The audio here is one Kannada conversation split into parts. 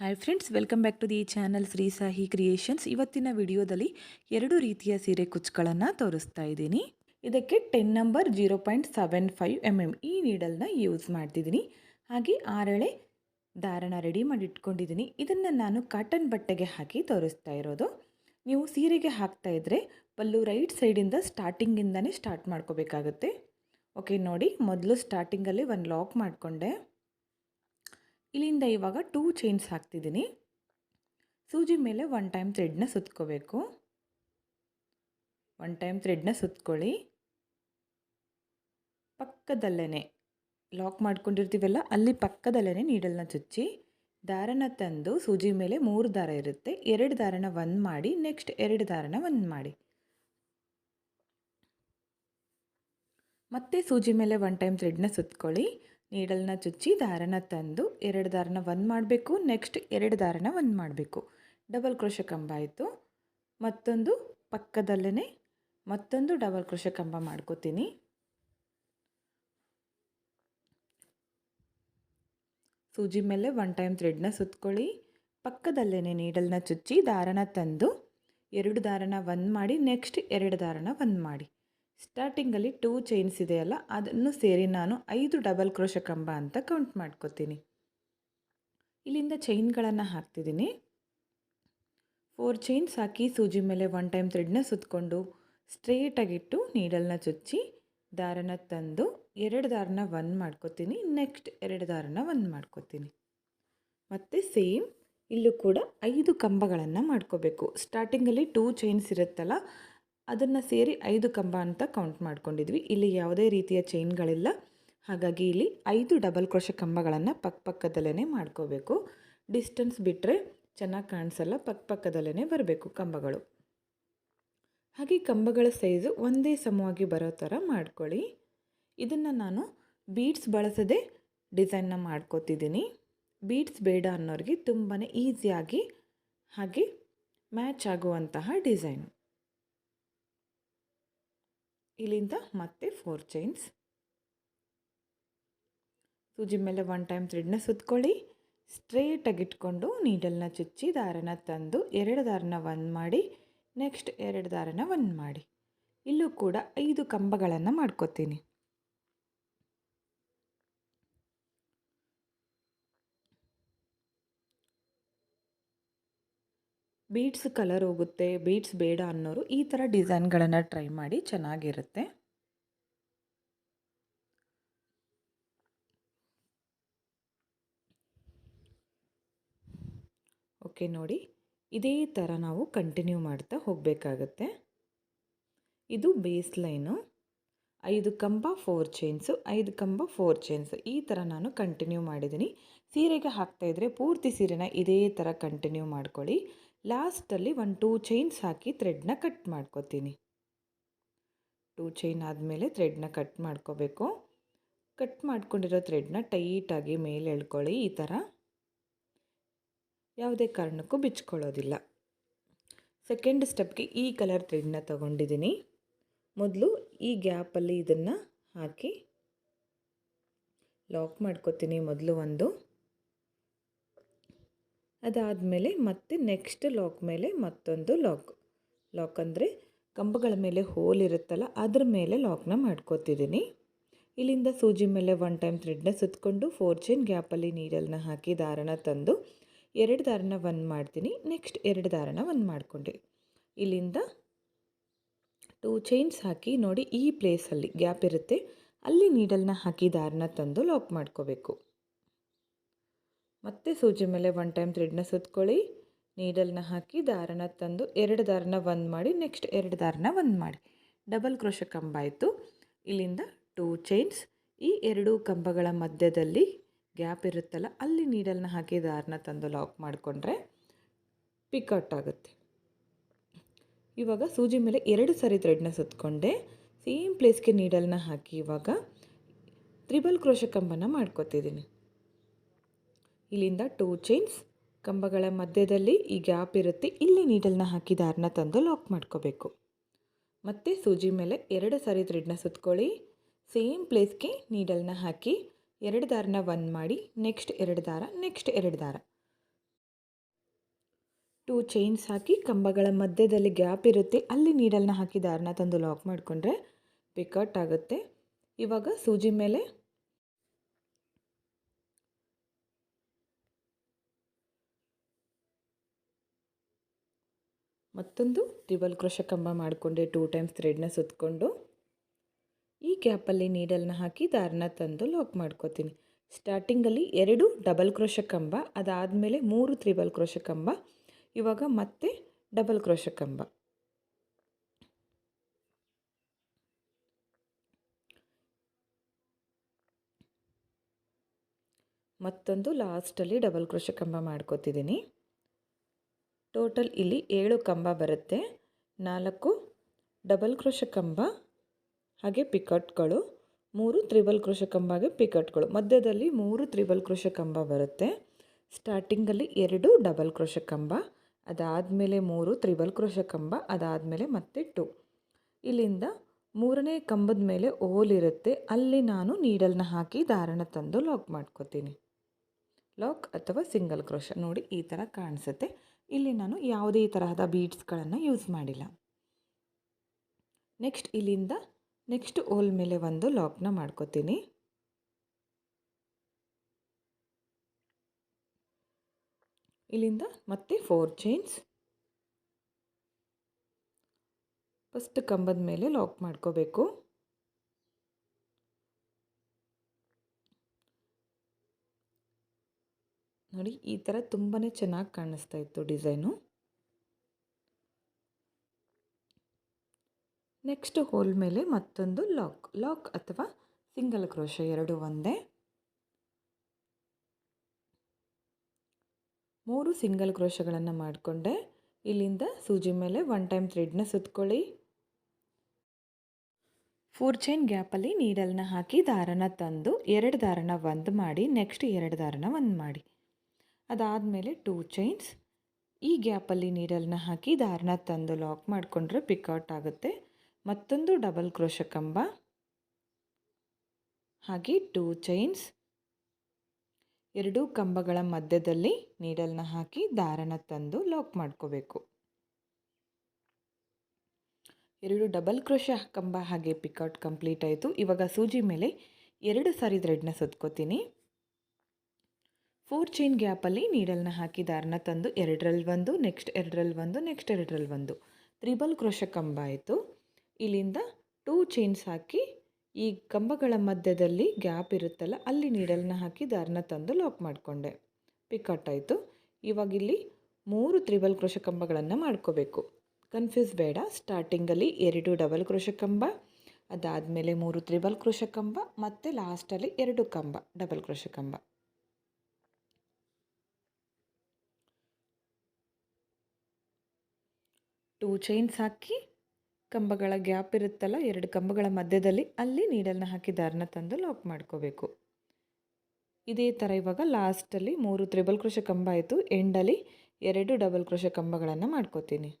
Hi friends welcome back to the channel Shri Sahi Creations ಇವತ್ತಿನ ವಿಡಿಯೋದಲ್ಲಿ ಎರಡು ರೀತಿಯ ಸೀರೆ ಕುಚ್ಚುಗಳನ್ನು ತೋರಿಸ್ತಾ ಇದ್ದೀನಿ. ಇದಕ್ಕೆ ten number zero point seven five M M ಈ ನೀಡಲ್ನ ಯೂಸ್ ಮಾಡ್ತಿದ್ದೀನಿ. ಹಾಗೆ ಆರಳೆ ದಾರಣ ರೆಡಿ ಮಾಡಿ ಇಟ್ಕೊಂಡಿದ್ದೀನಿ ಇದನ್ನು ನಾನು ಕಾಟನ್ ಬಟ್ಟೆಗೆ ಹಾಕಿ ತೋರಿಸ್ತಾ ಇರೋದು. ನೀವು ಸೀರೆಗೆ ಹಾಕ್ತಾ ಇದ್ದರೆ ಪಲ್ಲು ರೈಟ್ ಸೈಡಿಂದ ಸ್ಟಾರ್ಟಿಂಗಿಂದನೇ ಸ್ಟಾರ್ಟ್ ಮಾಡ್ಕೋಬೇಕಾಗುತ್ತೆ. ಓಕೆ ನೋಡಿ, ಮೊದಲು ಸ್ಟಾರ್ಟಿಂಗಲ್ಲಿ ಒಂದು ಲಾಕ್ ಮಾಡಿಕೊಂಡೆ. ಇಲ್ಲಿಂದ ಇವಾಗ ಟೂ ಚೈನ್ಸ್ ಹಾಕ್ತಿದ್ದೀನಿ. ಸೂಜಿ ಮೇಲೆ ಒನ್ ಟೈಮ್ ಥ್ರೆಡ್ನ ಸುತ್ಕೋಬೇಕು. ಒನ್ ಟೈಮ್ ಥ್ರೆಡ್ನ ಸುತ್ಕೊಳ್ಳಿ. ಪಕ್ಕದಲ್ಲೇ ಲಾಕ್ ಮಾಡ್ಕೊಂಡಿರ್ತೀವಲ್ಲ, ಅಲ್ಲಿ ಪಕ್ಕದಲ್ಲೇ ನೀಡಲ್ನ ಚುಚ್ಚಿ, ದಾರನ ತಂದು ಸೂಜಿ ಮೇಲೆ ಮೂರು ದಾರ ಇರುತ್ತೆ. ಎರಡು ದಾರನ ಒಂದು ಮಾಡಿ ನೆಕ್ಸ್ಟ್ ಎರಡು ದಾರನ ಒಂದು ಮಾಡಿ. ಮತ್ತೆ ಸೂಜಿ ಮೇಲೆ ಒನ್ ಟೈಮ್ ಥ್ರೆಡ್ನ ಸುತ್ಕೊಳ್ಳಿ. ನೀಡಲ್ನ ಚುಚ್ಚಿ ದಾರನ ತಂದು ಎರಡು ದಾರನ ಒಂದು ಮಾಡಬೇಕು ನೆಕ್ಸ್ಟ್ ಎರಡು ದಾರನ ಒಂದು ಮಾಡಬೇಕು. ಡಬಲ್ ಕ್ರೋಶ ಕಂಬ ಆಯಿತು. ಮತ್ತೊಂದು ಪಕ್ಕದಲ್ಲೇ ಮತ್ತೊಂದು ಡಬಲ್ ಕ್ರೋಶ ಕಂಬ ಮಾಡ್ಕೋತೀನಿ. ಸೂಜಿ ಮೇಲೆ ಒನ್ ಟೈಮ್ ಥ್ರೆಡ್ನ ಸುತ್ಕೊಳ್ಳಿ. ಪಕ್ಕದಲ್ಲೇ ನೀಡಲ್ನ ಚುಚ್ಚಿ ದಾರನ ತಂದು ಎರಡು ದಾರನ ಒಂದು ಮಾಡಿ ನೆಕ್ಸ್ಟ್ ಎರಡು ದಾರನ ಒಂದು ಮಾಡಿ. ಸ್ಟಾರ್ಟಿಂಗಲ್ಲಿ ಟೂ ಚೈನ್ಸ್ ಇದೆಯಲ್ಲ, ಅದನ್ನು ಸೇರಿ ನಾನು ಐದು ಡಬಲ್ ಕ್ರೋಶ ಕಂಬ ಅಂತ ಕೌಂಟ್ ಮಾಡ್ಕೋತೀನಿ. ಇಲ್ಲಿಂದ ಚೈನ್ಗಳನ್ನು ಹಾಕ್ತಿದ್ದೀನಿ. ಫೋರ್ ಚೈನ್ಸ್ ಹಾಕಿ ಸೂಜಿ ಮೇಲೆ ಒನ್ ಟೈಮ್ ಥ್ರೆಡ್ನ ಸುತ್ತಕೊಂಡು ಸ್ಟ್ರೇಟಾಗಿಟ್ಟು ನೀಡಲ್ನ ಚುಚ್ಚಿ ದಾರನ ತಂದು ಎರಡು ದಾರನ ಒನ್ ಮಾಡ್ಕೋತೀನಿ ನೆಕ್ಸ್ಟ್ ಎರಡು ದಾರನ ಒನ್ ಮಾಡ್ಕೋತೀನಿ. ಮತ್ತು ಸೇಮ್ ಇಲ್ಲೂ ಕೂಡ ಐದು ಕಂಬಗಳನ್ನು ಮಾಡ್ಕೋಬೇಕು. ಸ್ಟಾರ್ಟಿಂಗಲ್ಲಿ ಟೂ ಚೈನ್ಸ್ ಇರುತ್ತಲ್ಲ ಅದನ್ನು ಸೇರಿ ಐದು ಕಂಬ ಅಂತ ಕೌಂಟ್ ಮಾಡ್ಕೊಂಡಿದ್ವಿ. ಇಲ್ಲಿ ಯಾವುದೇ ರೀತಿಯ ಚೈನ್ಗಳಿಲ್ಲ ಹಾಗಾಗಿ ಇಲ್ಲಿ ಐದು ಡಬಲ್ ಕ್ರೋಶ ಕಂಬಗಳನ್ನು ಪಕ್ಕಪಕ್ಕದಲ್ಲೇ ಮಾಡ್ಕೋಬೇಕು. ಡಿಸ್ಟೆನ್ಸ್ ಬಿಟ್ಟರೆ ಚೆನ್ನಾಗಿ ಕಾಣಿಸಲ್ಲ ಪಕ್ಕಪಕ್ಕದಲ್ಲೇ ಬರಬೇಕು ಕಂಬಗಳು. ಹಾಗೆ ಕಂಬಗಳ ಸೈಜು ಒಂದೇ ಸಮವಾಗಿ ಬರೋ ಥರ ಮಾಡ್ಕೊಳ್ಳಿ. ಇದನ್ನು ನಾನು ಬೀಡ್ಸ್ ಬಳಸದೆ ಡಿಸೈನ್ನ ಮಾಡ್ಕೋತಿದ್ದೀನಿ. ಬೀಡ್ಸ್ ಬೇಡ ಅನ್ನೋರಿಗೆ ತುಂಬಾ ಈಸಿಯಾಗಿ ಹಾಗೆ ಮ್ಯಾಚ್ ಆಗುವಂತಹ ಡಿಸೈನು ಇಲ್ಲಿಂದ ಮತ್ತೆ ಫೋರ್ ಚೈನ್ಸ್ ಸೂಜಿ ಮೇಲೆ ಒನ್ ಟೈಮ್ ಥ್ರೆಡ್ನ ಸುತ್ಕೊಳ್ಳಿ. ಸ್ಟ್ರೇಟಾಗಿ ಇಟ್ಕೊಂಡು ನೀಡಲ್ನ ಚುಚ್ಚಿ, ದಾರನ ತಂದು ಎರಡು ದಾರನ ಒನ್ ಮಾಡಿ ನೆಕ್ಸ್ಟ್ ಎರಡು ದಾರನ ಒನ್ ಮಾಡಿ. ಇಲ್ಲೂ ಕೂಡ ಐದು ಕಂಬಗಳನ್ನು ಮಾಡ್ಕೋತೀನಿ. ಬೀಡ್ಸ್ ಕಲರ್ ಹೋಗುತ್ತೆ ಬೀಡ್ಸ್ ಬೇಡ ಅನ್ನೋರು ಈ ಥರ ಡಿಸೈನ್ಗಳನ್ನು ಟ್ರೈ ಮಾಡಿ ಚೆನ್ನಾಗಿರುತ್ತೆ. ಓಕೆ ನೋಡಿ. ಇದೇ ಥರ ನಾವು ಕಂಟಿನ್ಯೂ ಮಾಡ್ತಾ ಹೋಗಬೇಕಾಗತ್ತೆ. ಇದು ಬೇಸ್ ಲೈನು ಐದು ಕಂಬ ಫೋರ್ ಚೈನ್ಸು ಐದು ಕಂಬ ಫೋರ್ ಚೈನ್ಸು ಈ ಥರ ನಾನು ಕಂಟಿನ್ಯೂ ಮಾಡಿದ್ದೀನಿ. ಸೀರೆಗೆ ಹಾಕ್ತಾಯಿದ್ರೆ ಪೂರ್ತಿ ಸೀರೆನ ಇದೇ ಥರ ಕಂಟಿನ್ಯೂ ಮಾಡ್ಕೊಳ್ಳಿ. ಲಾಸ್ಟಲ್ಲಿ ಒಂದು ಟೂ ಚೈನ್ಸ್ ಹಾಕಿ ಥ್ರೆಡ್ನ ಕಟ್ ಮಾಡ್ಕೋತೀನಿ. ಟೂ ಚೈನ್ ಆದಮೇಲೆ ಥ್ರೆಡ್ನ ಕಟ್ ಮಾಡ್ಕೋಬೇಕು. ಕಟ್ ಮಾಡ್ಕೊಂಡಿರೋ ಥ್ರೆಡ್ನ ಟೈಟಾಗಿ ಮೇಲೆ ಎಳ್ಕೊಳ್ಳಿ ಈ ಥರ. ಯಾವುದೇ ಕಾರಣಕ್ಕೂ ಬಿಚ್ಕೊಳ್ಳೋದಿಲ್ಲ. ಸೆಕೆಂಡ್ ಸ್ಟೆಪ್ಗೆ ಈ ಕಲರ್ ಥ್ರೆಡ್ನ ತಗೊಂಡಿದ್ದೀನಿ. ಮೊದಲು ಈ ಗ್ಯಾಪಲ್ಲಿ ಇದನ್ನು ಹಾಕಿ ಲಾಕ್ ಮಾಡ್ಕೋತೀನಿ ಮೊದಲು ಒಂದು. ಅದಾದಮೇಲೆ ಮತ್ತೆ ನೆಕ್ಸ್ಟ್ ಲಾಕ್ ಮೇಲೆ ಮತ್ತೊಂದು ಲಾಕ್ ಲಾಕ್ ಅಂದರೆ ಕಂಬಗಳ ಮೇಲೆ ಹೋಲ್ ಇರುತ್ತಲ್ಲ, ಅದ್ರ ಮೇಲೆ ಲಾಕ್ನ ಮಾಡ್ಕೋತಿದ್ದೀನಿ ಇಲ್ಲಿಂದ ಸೂಜಿ ಮೇಲೆ ಒನ್ ಟೈಮ್ ಥ್ರೆಡ್ನ ಸುತ್ತಕೊಂಡು ಫೋರ್ ಚೈನ್ ಗ್ಯಾಪಲ್ಲಿ ನೀರಲ್ಲಿನ ಹಾಕಿ ದಾರನ ತಂದು ಎರಡು ದಾರನ ಒನ್ ಮಾಡ್ತೀನಿ ನೆಕ್ಸ್ಟ್ ಎರಡು ದಾರನ ಒನ್ ಮಾಡಿಕೊಂಡೆ. ಇಲ್ಲಿಂದ ಟೂ ಚೈನ್ಸ್ ಹಾಕಿ ನೋಡಿ ಈ ಪ್ಲೇಸಲ್ಲಿ ಗ್ಯಾಪ್ ಇರುತ್ತೆ, ಅಲ್ಲಿ ನೀಡಲ್ನ ಹಾಕಿ ದಾರನ ತಂದು ಲಾಕ್ ಮಾಡ್ಕೋಬೇಕು. ಮತ್ತೆ ಸೂಜಿ ಮೇಲೆ ಒನ್ ಟೈಮ್ ಥ್ರೆಡ್ನ ಸುತ್ಕೊಳ್ಳಿ. ನೀಡಲ್ನ ಹಾಕಿ ದಾರನ ತಂದು ಎರಡು ದಾರನ ಒಂದು ಮಾಡಿ ನೆಕ್ಸ್ಟ್ ಎರಡು ದಾರನ ಒಂದು ಮಾಡಿ. ಡಬಲ್ ಕ್ರೋಶ ಕಂಬ ಆಯಿತು. ಇಲ್ಲಿಂದ ಟೂ ಚೈನ್ಸ್ ಈ ಎರಡು ಕಂಬಗಳ ಮಧ್ಯದಲ್ಲಿ ಗ್ಯಾಪ್ ಇರುತ್ತಲ್ಲ, ಅಲ್ಲಿ ನೀಡಲ್ನ ಹಾಕಿ ದಾರನ ತಂದು ಲಾಕ್ ಮಾಡಿಕೊಂಡ್ರೆ ಪಿಕ್ಔಟ್ ಆಗುತ್ತೆ. ಇವಾಗ ಸೂಜಿ ಮೇಲೆ ಎರಡು ಸರಿ ಥ್ರೆಡ್ನ ಸುತ್ತಕೊಂಡೆ ಸೇಮ್ ಪ್ಲೇಸ್ಗೆ ನೀಡಲ್ನ ಹಾಕಿ ಇವಾಗ ತ್ರಿಬಲ್ ಕ್ರೋಶ ಕಂಬನ ಮಾಡ್ಕೋತಿದ್ದೀನಿ. ಇಲ್ಲಿಂದ ಟೂ ಚೈನ್ಸ್ ಕಂಬಗಳ ಮಧ್ಯದಲ್ಲಿ ಈ ಗ್ಯಾಪ್ ಇರುತ್ತೆ. ಇಲ್ಲಿ ನೀಡಲ್ನ ಹಾಕಿ ದಾರನ ತಂದು ಲಾಕ್ ಮಾಡ್ಕೋಬೇಕು. ಮತ್ತೆ ಸೂಜಿ ಮೇಲೆ ಎರಡು ಸಾರಿ ಥ್ರೆಡ್ನ ಸುತ್ಕೊಳ್ಳಿ. ಸೇಮ್ ಪ್ಲೇಸ್ಗೆ ನೀಡಲ್ನ ಹಾಕಿ ಎರಡು ದಾರನ ಒನ್ ಮಾಡಿ ನೆಕ್ಸ್ಟ್ ಎರಡು ದಾರ ನೆಕ್ಸ್ಟ್ ಎರಡು ದಾರ. ಟೂ ಚೈನ್ಸ್ ಹಾಕಿ ಕಂಬಗಳ ಮಧ್ಯದಲ್ಲಿ ಗ್ಯಾಪ್ ಇರುತ್ತೆ. ಅಲ್ಲಿ ನೀಡಲ್ನ ಹಾಕಿ ದಾರನ ತಂದು ಲಾಕ್ ಮಾಡಿಕೊಂಡ್ರೆ ಪಿಕಟ್ ಆಗುತ್ತೆ ಇವಾಗ ಸೂಜಿ ಮೇಲೆ ಮತ್ತೊಂದು ತ್ರಿಬಲ್ ಕ್ರೋಶ ಕಂಬ ಮಾಡಿಕೊಂಡೆ ಟೂ ಟೈಮ್ಸ್ ಥ್ರೆಡ್ನ ಸುತ್ತಕೊಂಡು ಈ ಗ್ಯಾಪಲ್ಲಿ ನೀಡಲ್ನ ಹಾಕಿ ದಾರನ ತಂದು ಲಾಕ್ ಮಾಡ್ಕೋತೀನಿ. ಸ್ಟಾರ್ಟಿಂಗಲ್ಲಿ ಎರಡು ಡಬಲ್ ಕ್ರೋಶ ಕಂಬ, ಅದಾದಮೇಲೆ ಮೂರು ತ್ರಿಬಲ್ ಕ್ರೋಶ ಕಂಬ, ಇವಾಗ ಮತ್ತೆ ಡಬಲ್ ಕ್ರೋಶ ಕಂಬ. ಮತ್ತೊಂದು ಲಾಸ್ಟಲ್ಲಿ ಡಬಲ್ ಕ್ರೋಶ ಕಂಬ ಮಾಡ್ಕೋತಿದ್ದೀನಿ. ಟೋಟಲ್ ಇಲ್ಲಿ ಏಳು ಕಂಬ ಬರುತ್ತೆ. ನಾಲ್ಕು ಡಬಲ್ ಕ್ರೋಶ ಕಂಬ, ಹಾಗೆ ಪಿಕಟ್ಗಳು, ಮೂರು ತ್ರಿಬಲ್ ಕ್ರೋಶ ಹಾಗೆ ಪಿಕಟ್ಗಳು. ಮಧ್ಯದಲ್ಲಿ ಮೂರು ತ್ರಿಬಲ್ ಕ್ರೋಶ ಕಂಬ ಬರುತ್ತೆ. ಸ್ಟಾರ್ಟಿಂಗಲ್ಲಿ ಎರಡು ಡಬಲ್ ಕ್ರೋಶ ಕಂಬ, ಅದಾದಮೇಲೆ ಮೂರು ತ್ರಿಬಲ್ ಕ್ರೋಶ ಕಂಬ, ಅದಾದಮೇಲೆ ಮತ್ತೆ ಟು. ಇಲ್ಲಿಂದ ಮೂರನೇ ಕಂಬದ ಮೇಲೆ ಓಲಿರುತ್ತೆ ಅಲ್ಲಿ ನಾನು ನೀಡಲ್ನ ಹಾಕಿ ದಾರಣ ತಂದು ಲಾಕ್ ಮಾಡ್ಕೋತೀನಿ. ಲಾಕ್ ಅಥವಾ ಸಿಂಗಲ್ ಕ್ರೋಶ. ನೋಡಿ ಈ ಥರ ಕಾಣಿಸುತ್ತೆ. ಇಲ್ಲಿ ನಾನು ಯಾವುದೇ ತರಹದ ಬೀಡ್ಸ್ಗಳನ್ನು ಯೂಸ್ ಮಾಡಿಲ್ಲ. ನೆಕ್ಸ್ಟ್ ಇಲ್ಲಿಂದ ನೆಕ್ಸ್ಟ್ ಓಲ್ ಮೇಲೆ ಒಂದು ಲಾಕ್ನ ಮಾಡ್ಕೋತೀನಿ. ಇಲ್ಲಿಂದ ಮತ್ತೆ ಫೋರ್ ಚೈನ್ಸ್ ಫಸ್ಟ್ ಕಂಬದ ಮೇಲೆ ಲಾಕ್ ಮಾಡ್ಕೋಬೇಕು. ನೋಡಿ, ಈ ಥರ ತುಂಬಾ ಚೆನ್ನಾಗಿ ಕಾಣಿಸ್ತಾ ಇತ್ತು ಡಿಸೈನು. ನೆಕ್ಸ್ಟ್ ಹೋಲ್ ಮೇಲೆ ಮತ್ತೊಂದು ಲಾಕ್ ಲಾಕ್ ಅಥವಾ ಸಿಂಗಲ್ ಕ್ರೋಶ ಎರಡು ಒಂದೇ. ಮೂರು ಸಿಂಗಲ್ ಕ್ರೋಶಗಳನ್ನು ಮಾಡಿಕೊಂಡೆ. ಇಲ್ಲಿಂದ ಸೂಜಿ ಮೇಲೆ ಒನ್ ಟೈಮ್ ಥ್ರೆಡ್ನ ಸುತ್ಕೊಳ್ಳಿ. ಫೋರ್ ಚೈನ್ ಗ್ಯಾಪಲ್ಲಿ ನೀಡಲ್ನ ಹಾಕಿ ದಾರನ ತಂದು, ಎರಡು ದಾರನ ಒಂದು ಮಾಡಿ, ನೆಕ್ಸ್ಟ್ ಎರಡು ದಾರನ ಒಂದು ಮಾಡಿ. ಅದಾದಮೇಲೆ ಟೂ ಚೈನ್ಸ್ ಈ ಗ್ಯಾಪಲ್ಲಿ ನೀಡಲ್ನ ಹಾಕಿ ದಾರನ ತಂದು ಲಾಕ್ ಮಾಡಿಕೊಂಡ್ರೆ ಪಿಕೌಟ್ ಆಗುತ್ತೆ. ಮತ್ತೊಂದು ಡಬಲ್ ಕ್ರೋಶ ಕಂಬ. ಹಾಗೆ ಟೂ ಚೈನ್ಸ್ ಎರಡೂ ಕಂಬಗಳ ಮಧ್ಯದಲ್ಲಿ ನೀಡಲ್ನ ಹಾಕಿ ದಾರನ ತಂದು ಲಾಕ್ ಮಾಡ್ಕೋಬೇಕು. ಎರಡು ಡಬಲ್ ಕ್ರೋಶ ಕಂಬ ಹಾಗೆ ಪಿಕೌಟ್ ಕಂಪ್ಲೀಟ್ ಆಯಿತು. ಇವಾಗ ಸೂಜಿ ಮೇಲೆ ಎರಡು ಸಾರಿ ಥ್ರೆಡ್ನ ಸುತ್ಕೋತೀನಿ. ಫೋರ್ ಚೈನ್ ಗ್ಯಾಪಲ್ಲಿ ನೀಡಲ್ನ ಹಾಕಿ ದಾರನ ತಂದು ಎರಡರಲ್ಲಿ ಒಂದು, ನೆಕ್ಸ್ಟ್ ಎರಡರಲ್ಲಿ ಒಂದು, ನೆಕ್ಸ್ಟ್ ಎರಡರಲ್ಲಿ ಒಂದು. ತ್ರಿಬಲ್ ಕ್ರೋಶ ಕಂಬ ಆಯಿತು. ಇಲ್ಲಿಂದ ಟೂ ಚೈನ್ಸ್ ಹಾಕಿ ಈ ಕಂಬಗಳ ಮಧ್ಯದಲ್ಲಿ ಗ್ಯಾಪ್ ಇರುತ್ತಲ್ಲ, ಅಲ್ಲಿ ನೀಡಲ್ನ ಹಾಕಿ ದಾರನ ತಂದು ಲಾಕ್ ಮಾಡಿಕೊಂಡೆ. ಪಿಕಟ್ ಆಯಿತು. ಇವಾಗ ಇಲ್ಲಿ ಮೂರು ತ್ರಿಬಲ್ ಕ್ರೋಶ ಕಂಬಗಳನ್ನು ಮಾಡ್ಕೋಬೇಕು. ಕನ್ಫ್ಯೂಸ್ ಬೇಡ. ಸ್ಟಾರ್ಟಿಂಗಲ್ಲಿ ಎರಡು ಡಬಲ್ ಕ್ರೋಶ ಕಂಬ, ಅದಾದಮೇಲೆ ಮೂರು ತ್ರಿಬಲ್ ಕ್ರೋಶ ಕಂಬ, ಮತ್ತು ಲಾಸ್ಟಲ್ಲಿ ಎರಡು ಕಂಬ, ಡಬಲ್ ಕ್ರೋಶ ಕಂಬ. ಟೂ ಚೈನ್ಸ್ ಹಾಕಿ ಕಂಬಗಳ ಗ್ಯಾಪ್ ಇರುತ್ತಲ್ಲ, ಎರಡು ಕಂಬಗಳ ಮಧ್ಯದಲ್ಲಿ ಅಲ್ಲಿ ನೀಡಲ್ನ ಹಾಕಿ ದಾರನ ತಂದು ಲಾಕ್ ಮಾಡ್ಕೋಬೇಕು. ಇದೇ ಥರ ಇವಾಗ ಲಾಸ್ಟಲ್ಲಿ ಮೂರು ತ್ರಿಬಲ್ ಕೃಷ ಕಂಬ ಆಯಿತು, ಎಂಡಲ್ಲಿ ಎರಡು ಡಬಲ್ ಕೃಷ ಕಂಬಗಳನ್ನು ಮಾಡ್ಕೋತೀನಿ.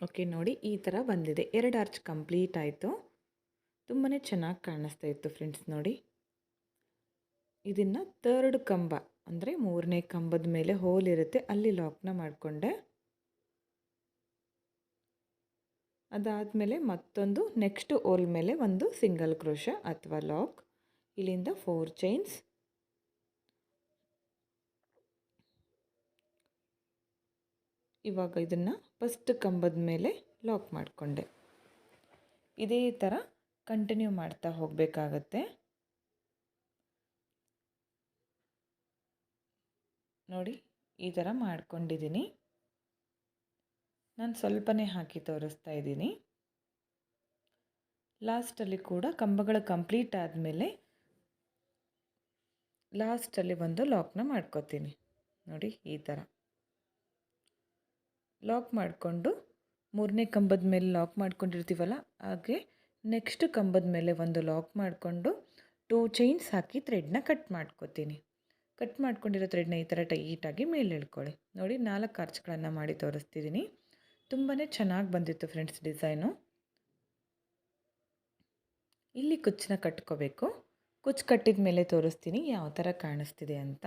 ಓಕೆ, ನೋಡಿ ಈ ಥರ ಬಂದಿದೆ. ಎರಡು ಆರ್ಚ್ ಕಂಪ್ಲೀಟ್ ಆಯಿತು. ತುಂಬಾ ಚೆನ್ನಾಗಿ ಕಾಣಿಸ್ತಾ ಇತ್ತು ಫ್ರೆಂಡ್ಸ್ ನೋಡಿ. ಇದನ್ನು ತರ್ಡ್ ಕಂಬ, ಅಂದರೆ ಮೂರನೇ ಕಂಬದ ಮೇಲೆ ಹೋಲ್ ಇರುತ್ತೆ. ಅಲ್ಲಿ ಲಾಕ್ನ ಮಾಡಿಕೊಂಡೆ. ಅದಾದಮೇಲೆ ಮತ್ತೊಂದು ನೆಕ್ಸ್ಟ್ ಹೋಲ್ ಮೇಲೆ ಒಂದು ಸಿಂಗಲ್ ಕ್ರೋಶ ಅಥವಾ ಲಾಕ್ ಇಲ್ಲಿಂದ ಫೋರ್ ಚೈನ್ಸ್ ಇವಾಗ ಇದನ್ನು ಫಸ್ಟ್ ಕಂಬದ ಮೇಲೆ ಲಾಕ್ ಮಾಡಿಕೊಂಡೆ. ಇದೇ ಥರ ಕಂಟಿನ್ಯೂ ಮಾಡ್ತಾ ಹೋಗಬೇಕಾಗತ್ತೆ. ನೋಡಿ, ಈ ಥರ ಮಾಡ್ಕೊಂಡಿದ್ದೀನಿ ನಾನು ಸ್ವಲ್ಪನೇ ಹಾಕಿ ತೋರಿಸ್ತಾ ಇದ್ದೀನಿ. ಲಾಸ್ಟಲ್ಲಿ ಕೂಡ ಕಂಬಗಳು ಕಂಪ್ಲೀಟ್ ಆದಮೇಲೆ ಲಾಸ್ಟಲ್ಲಿ ಒಂದು ಲಾಕ್ನ ಮಾಡ್ಕೋತೀನಿ. ನೋಡಿ, ಈ ಥರ ಲಾಕ್ ಮಾಡಿಕೊಂಡು ಮೂರನೇ ಕಂಬದ ಮೇಲೆ ಲಾಕ್ ಮಾಡ್ಕೊಂಡಿರ್ತೀವಲ್ಲ, ಹಾಗೆ ನೆಕ್ಸ್ಟ್ ಕಂಬದ ಮೇಲೆ ಒಂದು ಲಾಕ್ ಮಾಡಿಕೊಂಡು ಟೂ ಚೈನ್ಸ್ ಹಾಕಿ ಥ್ರೆಡ್ನ ಕಟ್ ಮಾಡ್ಕೋತೀನಿ. ಕಟ್ ಮಾಡ್ಕೊಂಡಿರೋ ಥ್ರೆಡ್ನ ಈ ಥರ ಟೈಟಾಗಿ ಮೇಲೆ ಇಳ್ಕೊಳ್ಳಿ ನೋಡಿ, ನಾಲ್ಕು ಅರ್ಚ್ಗಳನ್ನು ಮಾಡಿ ತೋರಿಸ್ತಿದ್ದೀನಿ ತುಂಬಾ ಚೆನ್ನಾಗಿ ಬಂದಿತ್ತು ಫ್ರೆಂಡ್ಸ್ ಡಿಸೈನು ಇಲ್ಲಿ ಕುಚ್ಚನ್ನ ಕಟ್ಕೋಬೇಕು. ಕುಚ್ಚು ಕಟ್ಟಿದ ಮೇಲೆ ತೋರಿಸ್ತೀನಿ ಯಾವ ಥರ ಕಾಣಿಸ್ತಿದೆ ಅಂತ.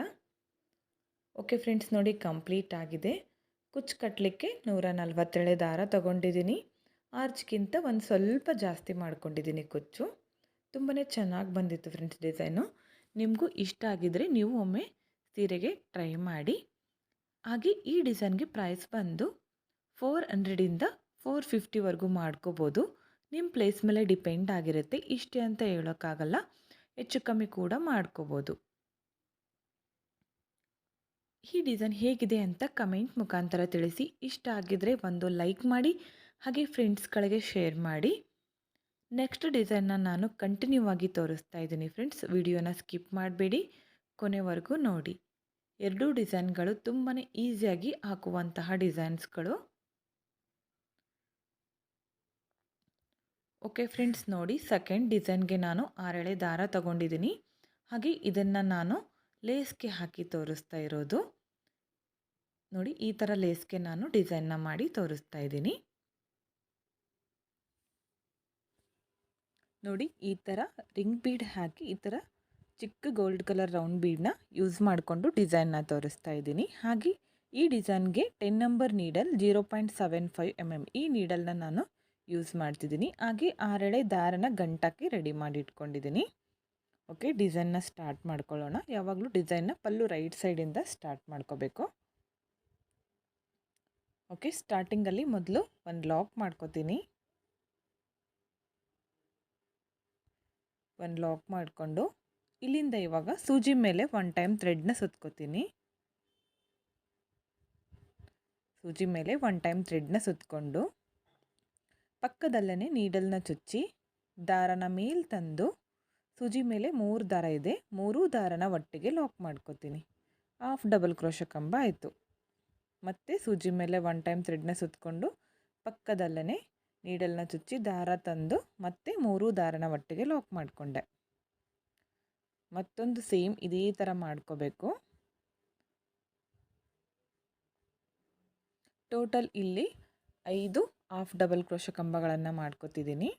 ಓಕೆ ಫ್ರೆಂಡ್ಸ್ ನೋಡಿ ಕಂಪ್ಲೀಟ್ ಆಗಿದೆ. ಕುಚ್ಚು ಕಟ್ಟಲಿಕ್ಕೆ ನೂರ ನಲ್ವತ್ತೇಳೆ ದಾರ ತಗೊಂಡಿದ್ದೀನಿ. ಆರ್ಚ್ಗಿಂತ ಒಂದು ಸ್ವಲ್ಪ ಜಾಸ್ತಿ ಮಾಡ್ಕೊಂಡಿದ್ದೀನಿ ಕುಚ್ಚು. ತುಂಬಾ ಚೆನ್ನಾಗಿ ಬಂದಿತ್ತು ಫ್ರೆಂಡ್ಸ್ ಡಿಸೈನು. ನಿಮಗೂ ಇಷ್ಟ ಆಗಿದ್ದರೆ ನೀವು ಒಮ್ಮೆ ಸೀರೆಗೆ ಟ್ರೈ ಮಾಡಿ. ಹಾಗೆ ಈ ಡಿಸೈನ್ಗೆ ಪ್ರೈಸ್ ಬಂದು ಫೋರ್ ಹಂಡ್ರೆಡಿಂದ ಫೋರ್ ಫಿಫ್ಟಿವರೆಗೂ ಮಾಡ್ಕೋಬೋದು. ನಿಮ್ಮ ಪ್ಲೇಸ್ ಮೇಲೆ ಡಿಪೆಂಡ್ ಆಗಿರುತ್ತೆ. ಇಷ್ಟೇ ಅಂತ ಹೇಳೋಕ್ಕಾಗಲ್ಲ. ಹೆಚ್ಚು ಕಮ್ಮಿ ಕೂಡ ಮಾಡ್ಕೋಬೋದು. ಈ ಡಿಸೈನ್ ಹೇಗಿದೆ ಅಂತ ಕಮೆಂಟ್ ಮುಖಾಂತರ ತಿಳಿಸಿ. ಇಷ್ಟ ಆಗಿದ್ರೆ ಒಂದು ಲೈಕ್ ಮಾಡಿ, ಹಾಗೆ ಫ್ರೆಂಡ್ಸ್ಗಳಿಗೆ ಶೇರ್ ಮಾಡಿ. ನೆಕ್ಸ್ಟ್ ಡಿಸೈನ್ನ ನಾನು ಕಂಟಿನ್ಯೂ ಆಗಿ ತೋರಿಸ್ತಾ ಇದ್ದೀನಿ ಫ್ರೆಂಡ್ಸ್ ವಿಡಿಯೋನ ಸ್ಕಿಪ್ ಮಾಡಬೇಡಿ, ಕೊನೆವರೆಗೂ ನೋಡಿ. ಎರಡೂ ಡಿಸೈನ್ಗಳು ತುಂಬಾ ಈಸಿಯಾಗಿ ಹಾಕುವಂತಹ ಡಿಸೈನ್ಸ್ಗಳು ಓಕೆ ಫ್ರೆಂಡ್ಸ್ ನೋಡಿ ಸೆಕೆಂಡ್ ಡಿಸೈನ್ಗೆ ನಾನು ಆರೆಳೆ ದಾರ ತಗೊಂಡಿದ್ದೀನಿ. ಹಾಗೆ ಇದನ್ನು ನಾನು ಲೇಸ್ಗೆ ಹಾಕಿ ತೋರಿಸ್ತಾ ಇರೋದು. ನೋಡಿ, ಈ ಥರ ಲೇಸ್ಗೆ ನಾನು ಡಿಸೈನ್ನ ಮಾಡಿ ತೋರಿಸ್ತಾ ಇದ್ದೀನಿ. ನೋಡಿ, ಈ ಥರ ರಿಂಗ್ ಬೀಡ್ ಹಾಕಿ, ಈ ಥರ ಚಿಕ್ಕ ಗೋಲ್ಡ್ ಕಲರ್ ರೌಂಡ್ ಬೀಡನ್ನ ಯೂಸ್ ಮಾಡಿಕೊಂಡು ಡಿಸೈನ್ನ ತೋರಿಸ್ತಾ ಇದ್ದೀನಿ. ಹಾಗೆ ಈ ಡಿಸೈನ್ಗೆ ten number needle zero point seven five M M ಈ ನೀಡಲ್ನ ನಾನು ಯೂಸ್ ಮಾಡ್ತಿದ್ದೀನಿ. ಹಾಗೆ ಆರೆಳೆ ದಾರನ ಗಂಟಾಕಿ ರೆಡಿ ಮಾಡಿ ಇಟ್ಕೊಂಡಿದ್ದೀನಿ. ಓಕೆ, ಡಿಸೈನ್ನ ಸ್ಟಾರ್ಟ್ ಮಾಡ್ಕೊಳ್ಳೋಣ. ಯಾವಾಗಲೂ ಡಿಸೈನ್ನ ಪಲ್ಲು ರೈಟ್ ಸೈಡಿಂದ ಸ್ಟಾರ್ಟ್ ಮಾಡ್ಕೋಬೇಕು. ಓಕೆ, ಸ್ಟಾರ್ಟಿಂಗಲ್ಲಿ ಮೊದಲು ಒಂದು ಲಾಕ್ ಮಾಡ್ಕೋತೀನಿ. ಒಂದು ಲಾಕ್ ಮಾಡಿಕೊಂಡು ಇಲ್ಲಿಂದ ಇವಾಗ ಸೂಜಿ ಮೇಲೆ ಒನ್ ಟೈಮ್ ಥ್ರೆಡ್ನ ಸುತ್ಕೋತೀನಿ. ಸೂಜಿ ಮೇಲೆ ಒನ್ ಟೈಮ್ ಥ್ರೆಡ್ನ ಸುತ್ಕೊಂಡು ಪಕ್ಕದಲ್ಲೇ ನೀಡಲ್ನ ಚುಚ್ಚಿ, ದಾರನ ಮೇಲೆ ತಂದು ಸೂಜಿ ಮೇಲೆ ಮೂರು ದಾರ ಇದೆ. ಮೂರೂ ದಾರನ ಒಟ್ಟಿಗೆ ಲಾಕ್ ಮಾಡ್ಕೋತೀನಿ. ಹಾಫ್ ಡಬಲ್ ಕ್ರೋಶ ಕಂಬ ಆಯಿತು. ಮತ್ತು ಸೂಜಿ ಮೇಲೆ ಒನ್ ಟೈಮ್ ಥ್ರೆಡ್ನ ಸುತ್ತಕೊಂಡು ಪಕ್ಕದಲ್ಲೇ ನೀಡಲ್ನ ಚುಚ್ಚಿ ದಾರ ತಂದು ಮತ್ತೆ ಮೂರು ದಾರನ ಒಟ್ಟಿಗೆ ಲಾಕ್ ಮಾಡಿಕೊಂಡೆ. ಮತ್ತೊಂದು ಸೇಮ್ ಇದೇ ಥರ ಮಾಡ್ಕೋಬೇಕು. ಟೋಟಲ್ ಇಲ್ಲಿ ಐದು ಹಾಫ್ ಡಬಲ್ ಕ್ರೋಶ ಕಂಬಗಳನ್ನು ಮಾಡ್ಕೋತಿದ್ದೀನಿ.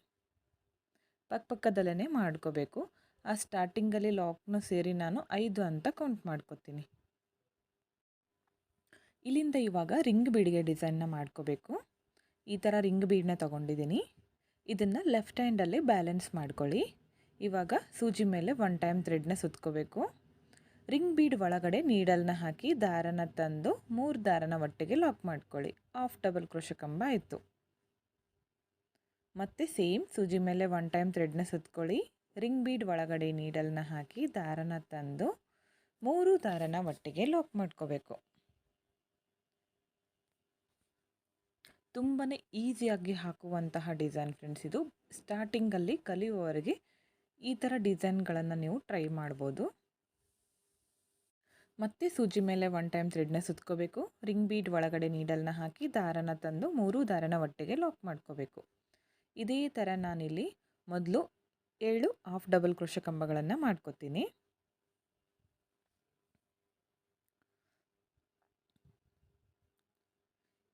ಪಕ್ಕ ಪಕ್ಕದಲ್ಲೇ ಮಾಡ್ಕೋಬೇಕು. ಆ ಸ್ಟಾರ್ಟಿಂಗಲ್ಲಿ ಲಾಕ್ನು ಸೇರಿ ನಾನು ಐದು ಅಂತ ಕೌಂಟ್ ಮಾಡ್ಕೋತೀನಿ. ಇಲ್ಲಿಂದ ಇವಾಗ ರಿಂಗ್ ಬೀಡಿಗೆ ಡಿಸೈನ್ನ ಮಾಡ್ಕೋಬೇಕು. ಈ ಥರ ರಿಂಗ್ ಬೀಡನ್ನ ತೊಗೊಂಡಿದ್ದೀನಿ. ಇದನ್ನು ಲೆಫ್ಟ್ ಹ್ಯಾಂಡಲ್ಲಿ ಬ್ಯಾಲೆನ್ಸ್ ಮಾಡ್ಕೊಳ್ಳಿ. ಇವಾಗ ಸೂಜಿ ಮೇಲೆ ಒನ್ ಟೈಮ್ ಥ್ರೆಡ್ನ ಸುತ್ಕೋಬೇಕು. ರಿಂಗ್ ಬೀಡ್ ಒಳಗಡೆ ನೀಡಲ್ನ ಹಾಕಿ ದಾರನ ತಂದು ಮೂರು ದಾರನ ಒಟ್ಟಿಗೆ ಲಾಕ್ ಮಾಡ್ಕೊಳ್ಳಿ. ಆಫ್ ಡಬಲ್ ಕ್ರೋಶ ಕಂಬ ಆಯಿತು. ಮತ್ತು ಸೇಮ್ ಸೂಜಿ ಮೇಲೆ ಒನ್ ಟೈಮ್ ಥ್ರೆಡ್ನ ಸುತ್ಕೊಳ್ಳಿ. ರಿಂಗ್ ಬೀಡ್ ಒಳಗಡೆ ನೀಡಲ್ನ ಹಾಕಿ ದಾರನ ತಂದು ಮೂರು ದಾರನ ಒಟ್ಟಿಗೆ ಲಾಕ್ ಮಾಡ್ಕೋಬೇಕು. ತುಂಬಾ ಈಸಿಯಾಗಿ ಹಾಕುವಂತಹ ಡಿಸೈನ್ ಫ್ರೆಂಡ್ಸ್ ಇದು. ಸ್ಟಾರ್ಟಿಂಗಲ್ಲಿ ಕಲಿಯುವವರೆಗೆ ಈ ಥರ ಡಿಸೈನ್ಗಳನ್ನು ನೀವು ಟ್ರೈ ಮಾಡ್ಬೋದು. ಮತ್ತೆ ಸೂಜಿ ಮೇಲೆ ಒನ್ ಟೈಮ್ ಥ್ರೆಡ್ನ ಸುತ್ಕೋಬೇಕು. ರಿಂಗ್ ಬೀಡ್ ಒಳಗಡೆ ನೀಡಲ್ನ ಹಾಕಿ ದಾರನ ತಂದು ಮೂರು ದಾರನ ಒಟ್ಟಿಗೆ ಲಾಕ್ ಮಾಡ್ಕೋಬೇಕು. ಇದೇ ಥರ ನಾನಿಲ್ಲಿ ಮೊದಲು ಏಳು ಹಾಫ್ ಡಬಲ್ ಕ್ರೋಶ ಕಂಬಗಳನ್ನು ಮಾಡ್ಕೋತೀನಿ.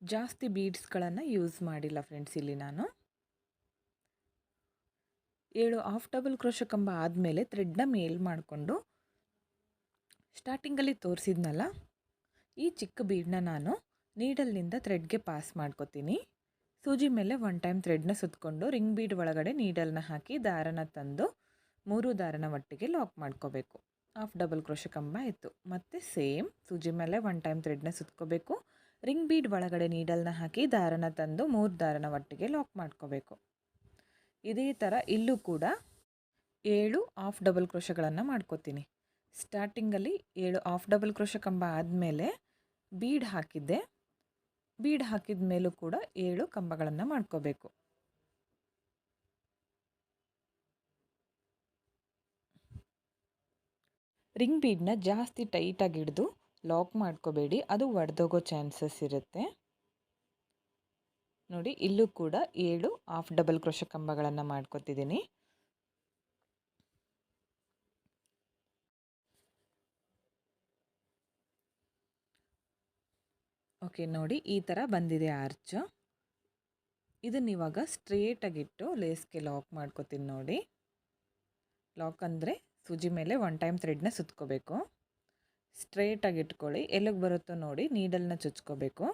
ಜಾಸ್ತಿ ಬೀಡ್ಸ್ಗಳನ್ನು ಯೂಸ್ ಮಾಡಿಲ್ಲ ಫ್ರೆಂಡ್ಸ್ ಇಲ್ಲಿ ನಾನು. ಏಳು ಹಾಫ್ ಡಬಲ್ ಕ್ರೋಶ ಕಂಬ ಆದಮೇಲೆ ಥ್ರೆಡ್ನ ಮೇಲ್ ಮಾಡಿಕೊಂಡು ಸ್ಟಾರ್ಟಿಂಗಲ್ಲಿ ತೋರಿಸಿದ್ನಲ್ಲ, ಈ ಚಿಕ್ಕ ಬೀಡನ್ನ ನಾನು ನೀಡಲ್ನಿಂದ ಥ್ರೆಡ್ಗೆ ಪಾಸ್ ಮಾಡ್ಕೋತೀನಿ. ಸೂಜಿ ಮೇಲೆ ಒನ್ ಟೈಮ್ ಥ್ರೆಡ್ನ ಸುತ್ತಕೊಂಡು ರಿಂಗ್ ಬೀಡ್ ಒಳಗಡೆ ನೀಡಲ್ನ ಹಾಕಿ ದಾರನ ತಂದು ಮೂರು ದಾರನ ಒಟ್ಟಿಗೆ ಲಾಕ್ ಮಾಡ್ಕೋಬೇಕು. ಆಫ್ ಡಬಲ್ ಕ್ರೋಶ ಕಂಬ ಆಯಿತು ಮತ್ತು ಸೇಮ್ ಸೂಜಿ ಮೇಲೆ ಒನ್ ಟೈಮ್ ಥ್ರೆಡ್ನ ಸುತ್ಕೋಬೇಕು. ರಿಂಗ್ ಬೀಡ್ ಒಳಗಡೆ ನೀಡಲ್ನ ಹಾಕಿ ದಾರನ ತಂದು ಮೂರು ದಾರನ ಒಟ್ಟಿಗೆ ಲಾಕ್ ಮಾಡ್ಕೋಬೇಕು. ಇದೇ ಥರ ಇಲ್ಲೂ ಕೂಡ ಏಳು ಆಫ್ ಡಬಲ್ ಕ್ರೋಶಗಳನ್ನು ಮಾಡ್ಕೋತೀನಿ. ಸ್ಟಾರ್ಟಿಂಗಲ್ಲಿ ಏಳು ಆಫ್ ಡಬಲ್ ಕ್ರೋಶ ಕಂಬ ಆದಮೇಲೆ ಬೀಡ್ ಹಾಕಿದ್ದೆ. ಬೀಡ್ ಹಾಕಿದ ಮೇಲೂ ಕೂಡ ಏಳು ಕಂಬಗಳನ್ನು ಮಾಡ್ಕೋಬೇಕು. ರಿಂಗ್ ಬೀಡನ್ನ ಜಾಸ್ತಿ ಟೈಟಾಗಿ ಹಿಡಿದು ಲಾಕ್ ಮಾಡ್ಕೋಬೇಡಿ, ಅದು ಒಡೆದೋಗೋ ಚಾನ್ಸಸ್ ಇರುತ್ತೆ. ನೋಡಿ, ಇಲ್ಲೂ ಕೂಡ ಏಳು ಆಫ್ ಡಬಲ್ ಕ್ರೋಶ ಕಂಬಗಳನ್ನು ಮಾಡ್ಕೊತಿದ್ದೀನಿ. ಓಕೆ, ನೋಡಿ ಈ ಥರ ಬಂದಿದೆ ಆರ್ಚು ಇದನ್ನ ಇವಾಗ ಸ್ಟ್ರೇಟಾಗಿಟ್ಟು ಲೇಸ್ಗೆ ಲಾಕ್ ಮಾಡ್ಕೋತೀನಿ ನೋಡಿ. ಲಾಕ್ ಅಂದರೆ ಸೂಜಿ ಮೇಲೆ ಒನ್ ಟೈಮ್ ಥ್ರೆಡ್ನ ಸುತ್ಕೋಬೇಕು. ಸ್ಟ್ರೇಟಾಗಿ ಇಟ್ಕೊಳ್ಳಿ. ಎಲ್ಲಿಗೆ ಬರುತ್ತೋ ನೋಡಿ ನೀಡಲ್ನ ಚುಚ್ಕೋಬೇಕು.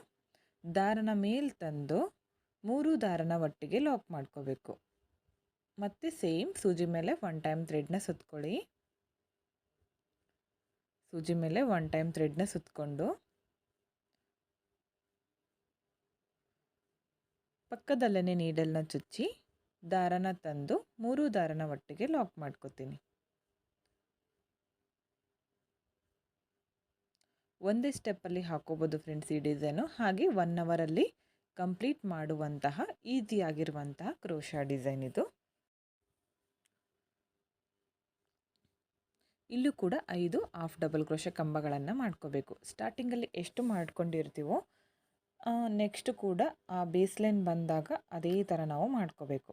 ದಾರನ ಮೇಲೆ ತಂದು ಮೂರು ದಾರನ ಒಟ್ಟಿಗೆ ಲಾಕ್ ಮಾಡ್ಕೋಬೇಕು. ಮತ್ತು ಸೇಮ್ ಸೂಜಿ ಮೇಲೆ ಒನ್ ಟೈಮ್ ಥ್ರೆಡ್ನ ಸುತ್ಕೊಳ್ಳಿ. ಸೂಜಿ ಮೇಲೆ ಒನ್ ಟೈಮ್ ಥ್ರೆಡ್ನ ಸುತ್ಕೊಂಡು ಪಕ್ಕದಲ್ಲೇ ನೀಡಲ್ನ ಚುಚ್ಚಿ ದಾರನ ತಂದು ಮೂರು ದಾರನ ಒಟ್ಟಿಗೆ ಲಾಕ್ ಮಾಡ್ಕೋತೀನಿ. ಒಂದೇ ಸ್ಟೆಪ್ಪಲ್ಲಿ ಹಾಕೋಬೋದು ಫ್ರೆಂಡ್ಸ್ ಈ ಡಿಸೈನು ಹಾಗೆ ಒನ್ ಅವರಲ್ಲಿ ಕಂಪ್ಲೀಟ್ ಮಾಡುವಂತಹ ಈಸಿಯಾಗಿರುವಂತಹ ಕ್ರೋಶಾ ಡಿಸೈನ್ ಇದು. ಇಲ್ಲೂ ಕೂಡ ಐದು ಹಾಫ್ ಡಬಲ್ ಕ್ರೋಶ ಕಂಬಗಳನ್ನು ಮಾಡ್ಕೋಬೇಕು. ಸ್ಟಾರ್ಟಿಂಗಲ್ಲಿ ಎಷ್ಟು ಮಾಡ್ಕೊಂಡಿರ್ತೀವೋ ನೆಕ್ಸ್ಟ್ ಕೂಡ ಆ ಬೇಸ್ಲೈನ್ ಬಂದಾಗ ಅದೇ ಥರ ನಾವು ಮಾಡ್ಕೋಬೇಕು.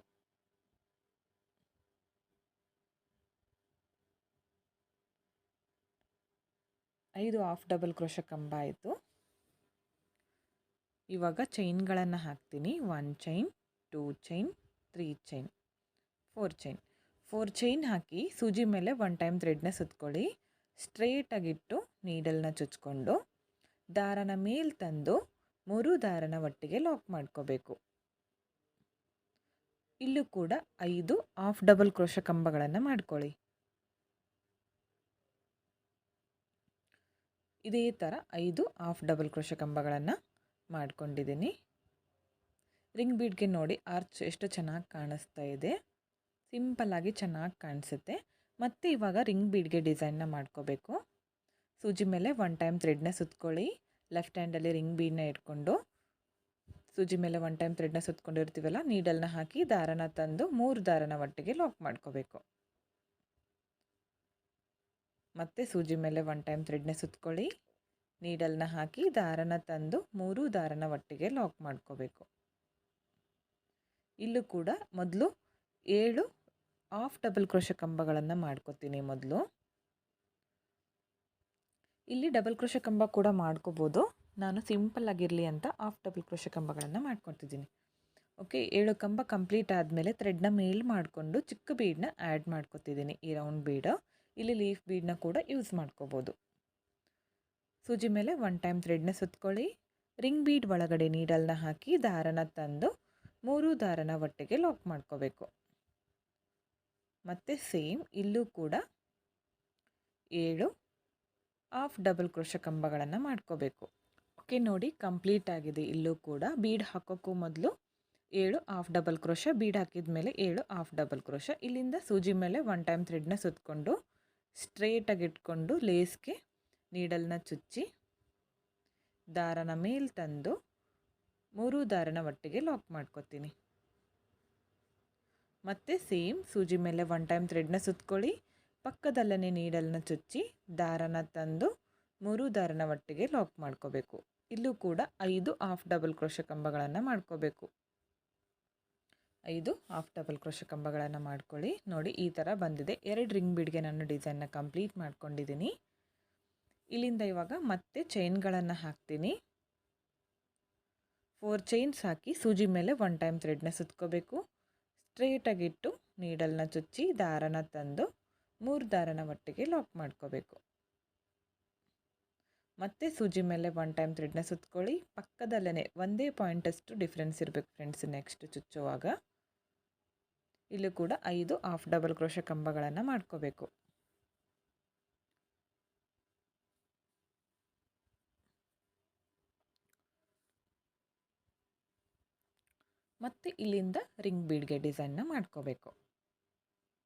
ಐದು ಹಾಫ್ ಡಬಲ್ ಕ್ರೋಶ ಕಂಬ ಆಯಿತು. ಇವಾಗ ಚೈನ್ಗಳನ್ನು ಹಾಕ್ತೀನಿ. One chain two chain three chain four chain four chain ಹಾಕಿ ಸೂಜಿ ಮೇಲೆ ಒನ್ ಟೈಮ್ ಥ್ರೆಡ್ನ ಸುತ್ಕೊಳ್ಳಿ ಸ್ಟ್ರೇಟಾಗಿಟ್ಟು ನೀಡಲ್ನ ಚುಚ್ಕೊಂಡು, ದಾರನ ಮೇಲೆ ತಂದು ಮೂರು ದಾರನ ಒಟ್ಟಿಗೆ ಲಾಕ್ ಮಾಡ್ಕೋಬೇಕು. ಇಲ್ಲೂ ಕೂಡ ಐದು ಆಫ್ ಡಬಲ್ ಕ್ರೋಶ ಕಂಬಗಳನ್ನು ಮಾಡ್ಕೊಳ್ಳಿ. ಇದೇ ಥರ ಐದು ಆಫ್ ಡಬಲ್ ಕ್ರೋಶ ಕಂಬಗಳನ್ನು ಮಾಡ್ಕೊಂಡಿದ್ದೀನಿ. ರಿಂಗ್ ಬೀಡ್ಗೆ ನೋಡಿ ಆರ್ಚ್ ಎಷ್ಟು ಚೆನ್ನಾಗಿ ಕಾಣಿಸ್ತಾ ಇದೆ. ಸಿಂಪಲ್ಲಾಗಿ ಚೆನ್ನಾಗಿ ಕಾಣಿಸುತ್ತೆ. ಮತ್ತು ಇವಾಗ ರಿಂಗ್ ಬೀಡ್ಗೆ ಡಿಸೈನ್ನ ಮಾಡ್ಕೋಬೇಕು. ಸೂಜಿ ಮೇಲೆ ಒನ್ ಟೈಮ್ ಥ್ರೆಡ್ನ ಸುತ್ಕೊಳ್ಳಿ. ಲೆಫ್ಟ್ ಹ್ಯಾಂಡಲ್ಲಿ ರಿಂಗ್ ಬೀಡನ್ನ ಇಟ್ಕೊಂಡು, ಸೂಜಿ ಮೇಲೆ ಒನ್ ಟೈಮ್ ಥ್ರೆಡ್ನ ಸುತ್ತಕೊಂಡಿರ್ತೀವಲ್ಲ ನೀಡಲ್ನ ಹಾಕಿ ದಾರನ ತಂದು ಮೂರು ದಾರನ ಒಟ್ಟಿಗೆ ಲಾಕ್ ಮಾಡ್ಕೋಬೇಕು. ಮತ್ತೆ ಸೂಜಿ ಮೇಲೆ ಒನ್ ಟೈಮ್ ಥ್ರೆಡ್ನ ಸುತ್ಕೊಳ್ಳಿ ನೀಡಲ್ನ ಹಾಕಿ ದಾರನ ತಂದು ಮೂರು ದಾರನ ಒಟ್ಟಿಗೆ ಲಾಕ್ ಮಾಡ್ಕೋಬೇಕು. ಇಲ್ಲೂ ಕೂಡ ಮೊದಲು ಏಳು ಆಫ್ ಡಬಲ್ ಕ್ರೋಶ ಕಂಬಗಳನ್ನು ಮಾಡ್ಕೋತೀನಿ ಮೊದಲು. ಇಲ್ಲಿ ಡಬಲ್ ಕ್ರೋಶ ಕಂಬ ಕೂಡ ಮಾಡ್ಕೋಬೋದು. ನಾನು ಸಿಂಪಲ್ ಆಗಿರಲಿ ಅಂತ ಆಫ್ ಡಬಲ್ ಕ್ರೋಶ ಕಂಬಗಳನ್ನು ಮಾಡ್ಕೊತಿದ್ದೀನಿ ಓಕೆ ಏಳು ಕಂಬ ಕಂಪ್ಲೀಟ್ ಆದಮೇಲೆ ಥ್ರೆಡ್ನ ಮೇಲ್ ಮಾಡಿಕೊಂಡು ಚಿಕ್ಕ ಬೀಡನ್ನ ಆ್ಯಡ್ ಮಾಡ್ಕೊತಿದ್ದೀನಿ. ಈ ರೌಂಡ್ ಬೀಡ ಇಲ್ಲಿ ಲೀಫ್ ಬೀಡನ್ನ ಕೂಡ ಯೂಸ್ ಮಾಡ್ಕೋಬೋದು. ಸೂಜಿ ಮೇಲೆ ಒನ್ ಟೈಮ್ ಥ್ರೆಡ್ನ ಸುತ್ಕೊಳ್ಳಿ. ರಿಂಗ್ ಬೀಡ್ ಒಳಗಡೆ ನೀಡಲ್ನ ಹಾಕಿ ದಾರನ ತಂದು ಮೂರು ದಾರನ ಒಟ್ಟಿಗೆ ಲಾಕ್ ಮಾಡ್ಕೋಬೇಕು. ಮತ್ತು ಸೇಮ್ ಇಲ್ಲೂ ಕೂಡ ಏಳು ಹಾಫ್ ಡಬಲ್ ಕ್ರೋಶ ಕಂಬಗಳನ್ನು ಮಾಡ್ಕೋಬೇಕು. ಓಕೆ, ನೋಡಿ ಕಂಪ್ಲೀಟ್ ಆಗಿದೆ ಇಲ್ಲೂ ಕೂಡ. ಬೀಡ್ ಹಾಕೋಕ್ಕೂ ಮೊದಲು ಏಳು ಆಫ್ ಡಬಲ್ ಕ್ರೋಶ ಬೀಡ್ ಹಾಕಿದ ಮೇಲೆ ಏಳು ಆಫ್ ಡಬಲ್ ಕ್ರೋಶ ಇಲ್ಲಿಂದ ಸೂಜಿ ಮೇಲೆ ಒನ್ ಟೈಮ್ ಥ್ರೆಡ್ನ ಸುತ್ತಕೊಂಡು ಸ್ಟ್ರೇಟಾಗಿ ಇಟ್ಕೊಂಡು ಲೇಸ್ಗೆ ನೀಡಲ್ನ ಚುಚ್ಚಿ ದಾರನ ಮೇಲೆ ತಂದು ಮೂರು ದಾರನ ಒಟ್ಟಿಗೆ ಲಾಕ್ ಮಾಡ್ಕೋತೀನಿ. ಮತ್ತು ಸೇಮ್ ಸೂಜಿ ಮೇಲೆ ಒನ್ ಟೈಮ್ ಥ್ರೆಡ್ನ ಸುತ್ಕೊಳ್ಳಿ. ಪಕ್ಕದಲ್ಲೇ ನೀಡಲನ್ನ ಚುಚ್ಚಿ ದಾರನ ತಂದು ಮೂರು ದಾರನ ಒಟ್ಟಿಗೆ ಲಾಕ್ ಮಾಡ್ಕೋಬೇಕು. ಇಲ್ಲೂ ಕೂಡ ಐದು ಹಾಫ್ ಡಬಲ್ ಕ್ರೋಶ ಕಂಬಗಳನ್ನು ಮಾಡ್ಕೋಬೇಕು. ಐದು ಹಾಫ್ ಡಬಲ್ ಕ್ರೋಶ ಕಂಬಗಳನ್ನು ಮಾಡ್ಕೊಳ್ಳಿ. ನೋಡಿ ಈ ಥರ ಬಂದಿದೆ. ಎರಡು ರಿಂಗ್ ಬಿಡ್ಗೆ ನಾನು ಡಿಸೈನ್ನ ಕಂಪ್ಲೀಟ್ ಮಾಡ್ಕೊಂಡಿದ್ದೀನಿ ಇಲ್ಲಿಂದ ಇವಾಗ ಮತ್ತೆ ಚೈನ್ಗಳನ್ನು ಹಾಕ್ತೀನಿ. ಫೋರ್ ಚೈನ್ಸ್ ಹಾಕಿ ಸೂಜಿ ಮೇಲೆ ಒನ್ ಟೈಮ್ ಥ್ರೆಡ್ನ ಸುತ್ಕೋಬೇಕು. ಸ್ಟ್ರೇಟಾಗಿಟ್ಟು ನೀಡಲ್ನ ಚುಚ್ಚಿ ದಾರನ ತಂದು ಮೂರು ದಾರನ ಒಟ್ಟಿಗೆ ಲಾಕ್ ಮಾಡ್ಕೋಬೇಕು. ಮತ್ತೆ ಸೂಜಿ ಮೇಲೆ ಒನ್ ಟೈಮ್ ಥ್ರೆಡ್ನ ಸುತ್ಕೊಳ್ಳಿ. ಪಕ್ಕದಲ್ಲೇ ಒಂದೇ ಪಾಯಿಂಟಷ್ಟು ಡಿಫ್ರೆನ್ಸ್ ಇರಬೇಕು ಫ್ರೆಂಡ್ಸ್ ನೆಕ್ಸ್ಟ್ ಚುಚ್ಚುವಾಗ. ಇಲ್ಲೂ ಕೂಡ ಐದು ಹಾಫ್ ಡಬಲ್ ಕ್ರೋಶ ಕಂಬಗಳನ್ನು ಮಾಡ್ಕೋಬೇಕು. ಮತ್ತು ಇಲ್ಲಿಂದ ರಿಂಗ್ ಬೀಡ್ಗೆ ಡಿಸೈನ್ನ ಮಾಡ್ಕೋಬೇಕು.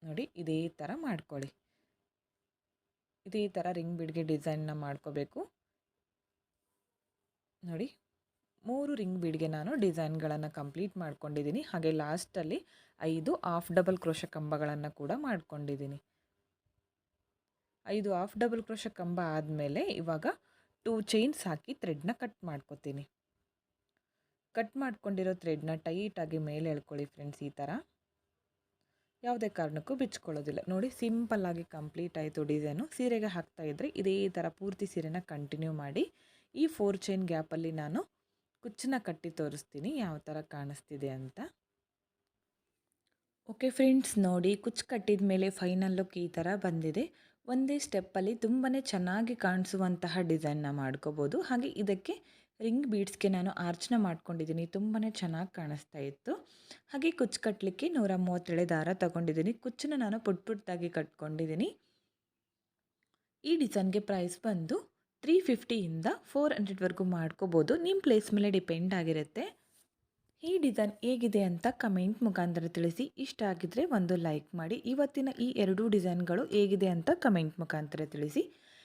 ನೋಡಿ, ಇದೇ ಥರ ಮಾಡ್ಕೊಳ್ಳಿ. ಇದೇ ಥರ ರಿಂಗ್ ಬಿಡಿಗೆ ಡಿಸೈನ್ನ ಮಾಡ್ಕೋಬೇಕು. ನೋಡಿ, ಮೂರು ರಿಂಗ್ ಬಿಡಿಗೆ ನಾನು ಡಿಸೈನ್ಗಳನ್ನು ಕಂಪ್ಲೀಟ್ ಮಾಡ್ಕೊಂಡಿದ್ದೀನಿ ಹಾಗೆ ಲಾಸ್ಟಲ್ಲಿ ಐದು ಆಫ್ ಡಬಲ್ ಕ್ರೋಶ ಕಂಬಗಳನ್ನು ಕೂಡ ಮಾಡ್ಕೊಂಡಿದ್ದೀನಿ ಐದು ಆಫ್ ಡಬಲ್ ಕ್ರೋಶ ಕಂಬ ಆದಮೇಲೆ ಇವಾಗ ಟೂ ಚೈನ್ಸ್ ಹಾಕಿ ಥ್ರೆಡ್ನ ಕಟ್ ಮಾಡ್ಕೊತೀನಿ. ಕಟ್ ಮಾಡ್ಕೊಂಡಿರೋ ಥ್ರೆಡ್ನ ಟೈಟಾಗಿ ಮೇಲೆ ಎಳ್ಕೊಳ್ಳಿ ಫ್ರೆಂಡ್ಸ್ ಈ ಥರ ಯಾವುದೇ ಕಾರಣಕ್ಕೂ ಬಿಚ್ಕೊಳ್ಳೋದಿಲ್ಲ. ನೋಡಿ ಸಿಂಪಲ್ಲಾಗಿ ಕಂಪ್ಲೀಟ್ ಆಯಿತು ಡಿಸೈನು ಸೀರೆಗೆ ಹಾಕ್ತಾ ಇದ್ದರೆ ಇದೇ ಥರ ಪೂರ್ತಿ ಸೀರೆನ ಕಂಟಿನ್ಯೂ ಮಾಡಿ, ಈ ಫೋರ್ ಚೈನ್ ಗ್ಯಾಪಲ್ಲಿ ನಾನು ಕುಚ್ಚನ್ನ ಕಟ್ಟಿ ತೋರಿಸ್ತೀನಿ. ಯಾವ ಥರ ಕಾಣಿಸ್ತಿದೆ ಅಂತ. ಓಕೆ ಫ್ರೆಂಡ್ಸ್ ನೋಡಿ, ಕುಚ್ಚು ಕಟ್ಟಿದ ಮೇಲೆ ಫೈನಲ್ ಲುಕ್ ಈ ಥರ ಬಂದಿದೆ. ಒಂದೇ ಸ್ಟೆಪ್ಪಲ್ಲಿ ತುಂಬಾ ಚೆನ್ನಾಗಿ ಕಾಣಿಸುವಂತಹ ಡಿಸೈನ್ನ ಮಾಡ್ಕೋಬೋದು. ಹಾಗೆ ಇದಕ್ಕೆ ರಿಂಗ್ ಬೀಡ್ಸ್ಗೆ ನಾನು ಆರ್ಚನ ಮಾಡ್ಕೊಂಡಿದ್ದೀನಿ. ತುಂಬಾ ಚೆನ್ನಾಗಿ ಕಾಣಿಸ್ತಾ ಇತ್ತು. ಹಾಗೆ ಕುಚ್ಚು ಕಟ್ಟಲಿಕ್ಕೆ ನೂರ ಮೂವತ್ತೇಳೆ ದಾರ ತೊಗೊಂಡಿದ್ದೀನಿ. ಕುಚ್ಚನ್ನ ನಾನು ಪುಟ್ ಪುಟ್ಟಾಗಿ ಕಟ್ಕೊಂಡಿದ್ದೀನಿ. ಈ ಡಿಸೈನ್ಗೆ ಪ್ರೈಸ್ ಬಂದು ತ್ರೀ ಫಿಫ್ಟಿಯಿಂದ ಫೋರ್ ಹಂಡ್ರೆಡ್ವರೆಗೂ ಮಾಡ್ಕೋಬೋದು. ನಿಮ್ಮ ಪ್ಲೇಸ್ ಮೇಲೆ ಡಿಪೆಂಡ್ ಆಗಿರುತ್ತೆ. ಈ ಡಿಸೈನ್ ಹೇಗಿದೆ ಅಂತ ಕಮೆಂಟ್ ಮುಖಾಂತರ ತಿಳಿಸಿ. ಇಷ್ಟ ಆಗಿದ್ರೆ ಒಂದು ಲೈಕ್ ಮಾಡಿ. ಇವತ್ತಿನ ಈ ಎರಡೂ ಡಿಸೈನ್ಗಳು ಹೇಗಿದೆ ಅಂತ ಕಮೆಂಟ್ ಮುಖಾಂತರ ತಿಳಿಸಿ.